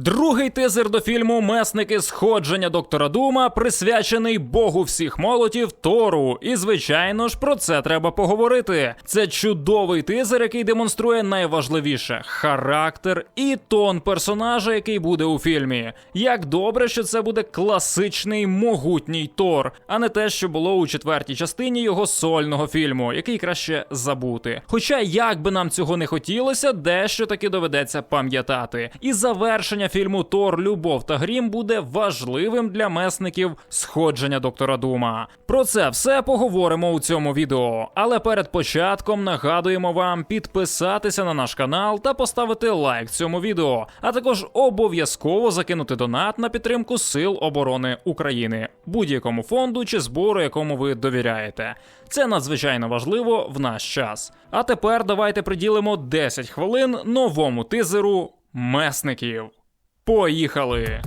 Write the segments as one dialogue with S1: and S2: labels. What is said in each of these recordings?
S1: Другий тизер до фільму Месники сходження доктора Дума присвячений Богу всіх молотів Тору. І звичайно ж про це треба поговорити. Це чудовий тизер, який демонструє найважливіше характер і тон персонажа, який буде у фільмі. Як добре, що це буде класичний могутній Тор, а не те, що було у четвертій частині його сольного фільму, який краще забути. Хоча, як би нам цього не хотілося, дещо таки доведеться пам'ятати. І завершення фільму Тор, Любов та Грім буде важливим для месників сходження доктора Дума. Про це все поговоримо у цьому відео. Але перед початком нагадуємо вам підписатися на наш канал та поставити лайк цьому відео, а також обов'язково закинути донат на підтримку Сил оборони України, будь-якому фонду чи збору, якому ви довіряєте. Це надзвичайно важливо в наш час. А тепер давайте приділимо 10 хвилин новому тизеру месників. Поїхали!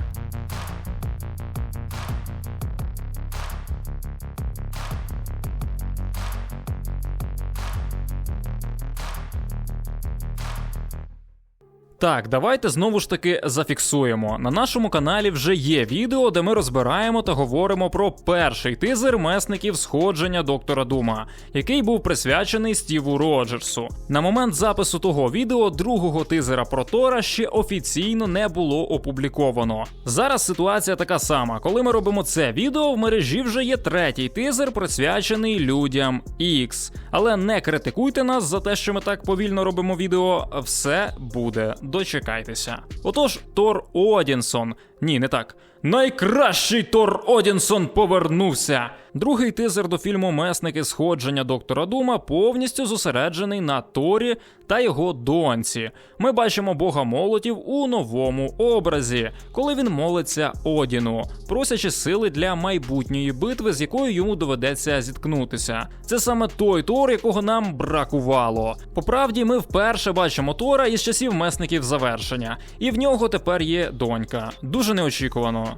S1: Так, давайте знову ж таки зафіксуємо. На нашому каналі вже є відео, де ми розбираємо та говоримо про перший тизер месників сходження доктора Дума, який був присвячений Стіву Роджерсу. На момент запису того відео другого тизера про Тора ще офіційно не було опубліковано. Зараз ситуація така сама. Коли ми робимо це відео, в мережі вже є третій тизер, присвячений людям X. Але не критикуйте нас за те, що ми так повільно робимо відео. Все буде. Дочекайтеся. Отож, Тор Одінсон. Ні, не так. Найкращий Тор Одінсон повернувся. Другий тизер до фільму Месники сходження доктора Дума повністю зосереджений на Торі та його доньці. Ми бачимо бога молотів у новому образі, коли він молиться Одіну, просячи сили для майбутньої битви, з якою йому доведеться зіткнутися. Це саме той Тор, якого нам бракувало. По правді, ми вперше бачимо Тора із часів месників завершення, і в нього тепер є донька. Дуже неочікувано.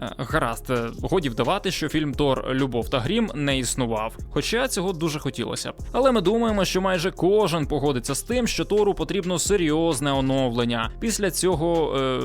S1: Гаразд, е, годі вдавати, що фільм Тор Любов та Грім не існував, хоча цього дуже хотілося б. Але ми думаємо, що майже кожен погодиться з тим, що Тору потрібно серйозне оновлення після цього е,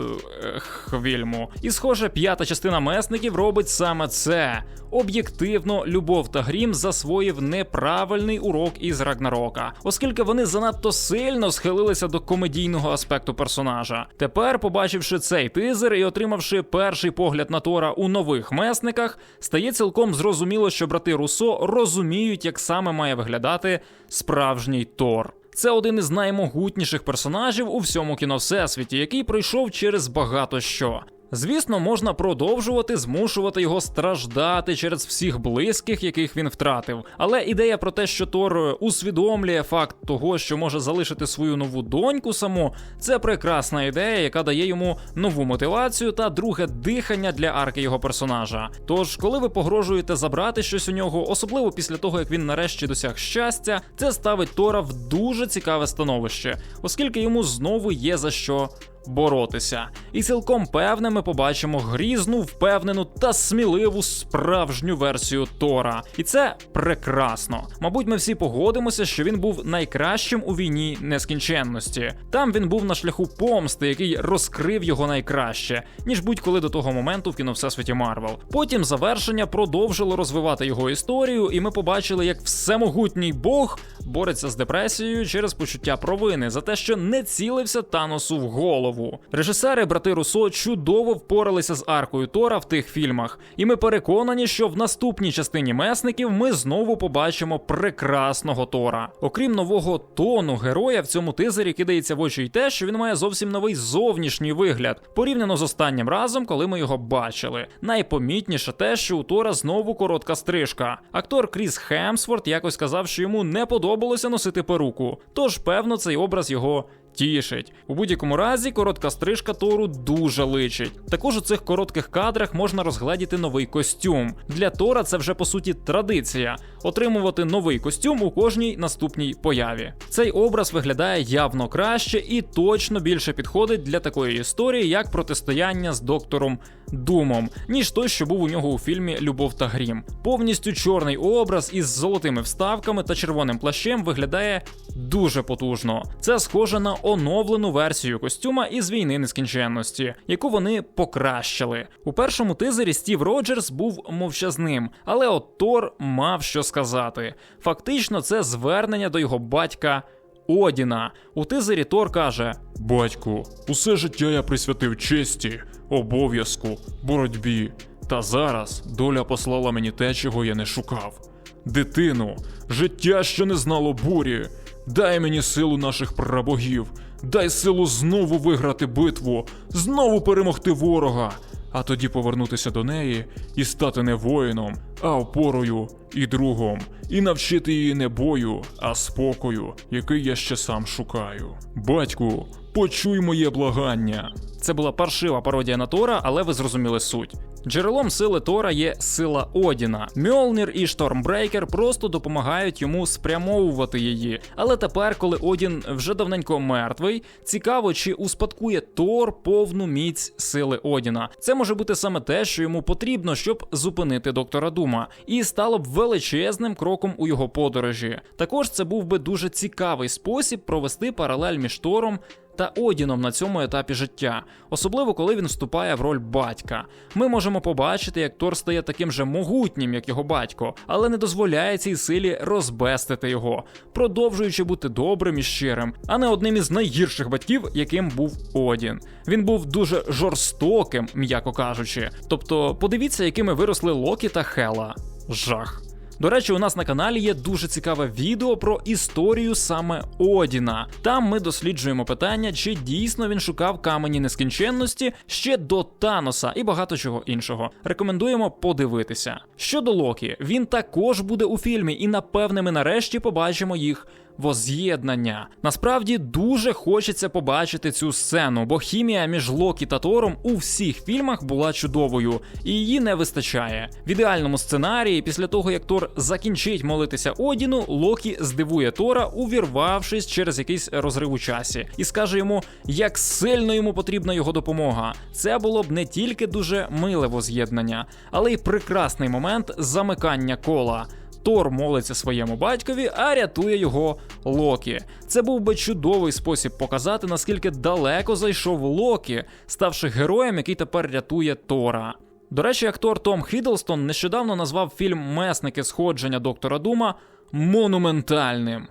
S1: фільму. І схоже, п'ята частина месників робить саме це. Об'єктивно, Любов та Грім засвоїв неправильний урок із Рагнарока, оскільки вони занадто сильно схилилися до комедійного аспекту персонажа. Тепер, побачивши цей тизер і отримавши перший погляд на Тора у нових месниках, стає цілком зрозуміло, що брати Руссо розуміють, як саме має виглядати справжній Тор. Це один із наймогутніших персонажів у всьому кіновсесвіті, який пройшов через багато що. Звісно, можна продовжувати змушувати його страждати через всіх близьких, яких він втратив. Але ідея про те, що Тор усвідомлює факт того, що може залишити свою нову доньку саму, це прекрасна ідея, яка дає йому нову мотивацію та друге дихання для арки його персонажа. Тож, коли ви погрожуєте забрати щось у нього, особливо після того, як він нарешті досяг щастя, це ставить Тора в дуже цікаве становище, оскільки йому знову є за що боротися. І цілком певне ми побачимо грізну, впевнену та сміливу справжню версію Тора. І це прекрасно. Мабуть, ми всі погодимося, що він був найкращим у війні нескінченності. Там він був на шляху помсти, який розкрив його найкраще, ніж будь-коли до того моменту в кіно Всесвіті Марвел. Потім завершення продовжило розвивати його історію, і ми побачили, як всемогутній Бог бореться з депресією через почуття провини за те, що не цілився Таносу в голову. Режисери брати Руссо чудово впоралися з аркою Тора в тих фільмах, і ми переконані, що в наступній частині месників ми знову побачимо прекрасного Тора. Окрім нового тону героя, в цьому тизері кидається в очі й те, що він має зовсім новий зовнішній вигляд, порівняно з останнім разом, коли ми його бачили. Найпомітніше те, що у Тора знову коротка стрижка. Актор Кріс Хемсворт якось сказав, що йому не подобалося носити перуку, тож певно цей образ його тішить. У будь-якому разі коротка стрижка Тору дуже личить. Також у цих коротких кадрах можна розгледіти новий костюм. Для Тора це вже по суті традиція отримувати новий костюм у кожній наступній появі. Цей образ виглядає явно краще і точно більше підходить для такої історії, як протистояння з доктором Думом, ніж той, що був у нього у фільмі Любов та Грім. Повністю чорний образ із золотими вставками та червоним плащем виглядає дуже потужно. Це схоже на оновлену версію костюма із війни нескінченності, яку вони покращили. У першому тизері Стів Роджерс був мовчазним, але от Тор мав що сказати. Фактично, це звернення до його батька. Одіна у тизері Тор каже:
S2: Батьку, усе життя я присвятив честі, обов'язку, боротьбі. Та зараз доля послала мені те, чого я не шукав. Дитину, життя, що не знало бурі. Дай мені силу наших прабогів, дай силу знову виграти битву, знову перемогти ворога, а тоді повернутися до неї і стати не воїном, а опорою і другом, і навчити її не бою, а спокою, який я ще сам шукаю. Батьку, почуй моє благання.
S1: Це була паршива пародія на Тора, але ви зрозуміли суть. Джерелом сили Тора є сила Одіна. Мьолнір і Штормбрейкер просто допомагають йому спрямовувати її. Але тепер, коли Одін вже давненько мертвий, цікаво, чи успадкує Тор повну міць сили Одіна. Це може бути саме те, що йому потрібно, щоб зупинити доктора Дума, і стало б величезним кроком у його подорожі. Також це був би дуже цікавий спосіб провести паралель між Тором та Одіном на цьому етапі життя, особливо коли він вступає в роль батька. Ми можемо побачити, як Тор стає таким же могутнім, як його батько, але не дозволяє цій силі розбестити його, продовжуючи бути добрим і щирим, а не одним із найгірших батьків, яким був Одін. Він був дуже жорстоким, м'яко кажучи. Тобто, подивіться, якими виросли Локі та Хела. Жах. До речі, у нас на каналі є дуже цікаве відео про історію саме Одіна. Там ми досліджуємо питання, чи дійсно він шукав камені нескінченності ще до Таноса і багато чого іншого. Рекомендуємо подивитися. Щодо Локі, він також буде у фільмі, і напевне ми нарешті побачимо їх воз'єднання. Насправді дуже хочеться побачити цю сцену, бо хімія між Локі та Тором у всіх фільмах була чудовою, і її не вистачає. В ідеальному сценарії, після того як Тор закінчить молитися Одіну, Локі здивує Тора, увірвавшись через якийсь розрив у часі, і скаже йому, як сильно йому потрібна його допомога. Це було б не тільки дуже миле воз'єднання, але й прекрасний момент замикання кола. Тор молиться своєму батькові, а рятує його Локі. Це був би чудовий спосіб показати, наскільки далеко зайшов Локі, ставши героєм, який тепер рятує Тора. До речі, актор Том Хідлстон нещодавно назвав фільм Месники сходження доктора Дума монументальним.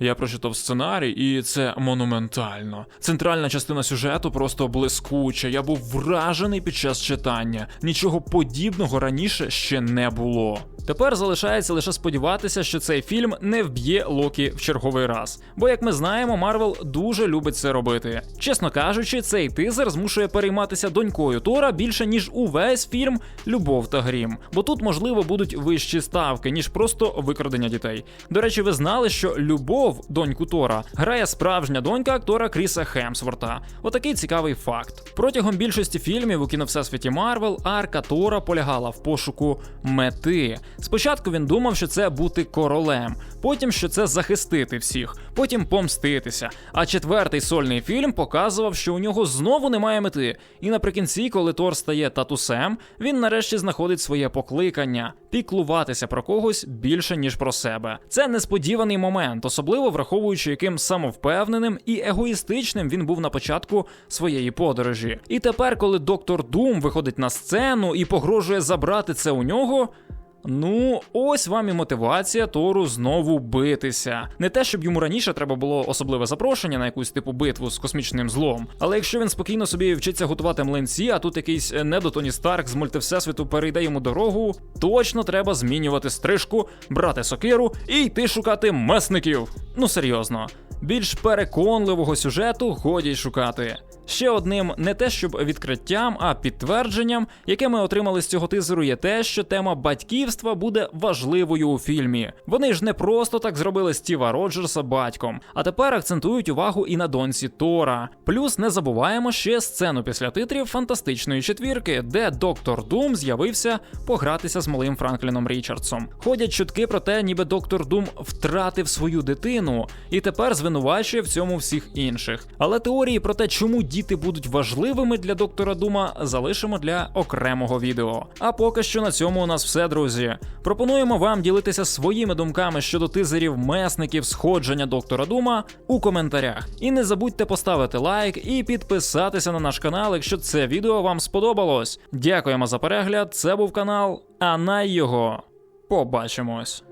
S2: Я прочитав сценарій, і це монументально. Центральна частина сюжету просто блискуча. Я був вражений під час читання. Нічого подібного раніше ще не було.
S1: Тепер залишається лише сподіватися, що цей фільм не вб'є Локі в черговий раз. Бо, як ми знаємо, Марвел дуже любить це робити. Чесно кажучи, цей тизер змушує перейматися донькою Тора більше ніж увесь фільм Любов та Грім. Бо тут, можливо, будуть вищі ставки, ніж просто викрадення дітей. До речі, ви знали, що любов, доньку Тора, грає справжня донька актора Кріса Хемсворта. Отакий цікавий факт. Протягом більшості фільмів у кіновсесвіті Марвел арка Тора полягала в пошуку мети. Спочатку він думав, що це бути королем, потім що це захистити всіх, потім помститися. А четвертий сольний фільм показував, що у нього знову немає мети. І наприкінці, коли Тор стає татусем, він нарешті знаходить своє покликання піклуватися про когось більше ніж про себе. Це несподіваний момент, особливо враховуючи, яким самовпевненим і егоїстичним він був на початку своєї подорожі. І тепер, коли доктор Дум виходить на сцену і погрожує забрати це у нього. Ну, ось вам і мотивація Тору знову битися. Не те, щоб йому раніше треба було особливе запрошення на якусь типу битву з космічним злом. Але якщо він спокійно собі вчиться готувати млинці, а тут якийсь недотоні Старк з мультивсесвіту перейде йому дорогу, точно треба змінювати стрижку, брати сокиру і йти шукати месників. Ну серйозно. Більш переконливого сюжету годі й шукати. Ще одним не те, щоб відкриттям, а підтвердженням, яке ми отримали з цього тизеру, є те, що тема батьківства буде важливою у фільмі. Вони ж не просто так зробили Стіва Роджерса батьком, а тепер акцентують увагу і на доньці Тора. Плюс не забуваємо ще сцену після титрів фантастичної четвірки, де доктор Дум з'явився погратися з малим Франкліном Річардсом. Ходять чутки про те, ніби доктор Дум втратив свою дитину і тепер звинувачує в цьому всіх інших. Але теорії про те, чому діти будуть важливими для доктора Дума, залишимо для окремого відео. А поки що на цьому у нас все, друзі. Пропонуємо вам ділитися своїми думками щодо тизерів месників сходження доктора Дума у коментарях. І не забудьте поставити лайк і підписатися на наш канал, якщо це відео вам сподобалось. Дякуємо за перегляд. Це був канал, а на його побачимось.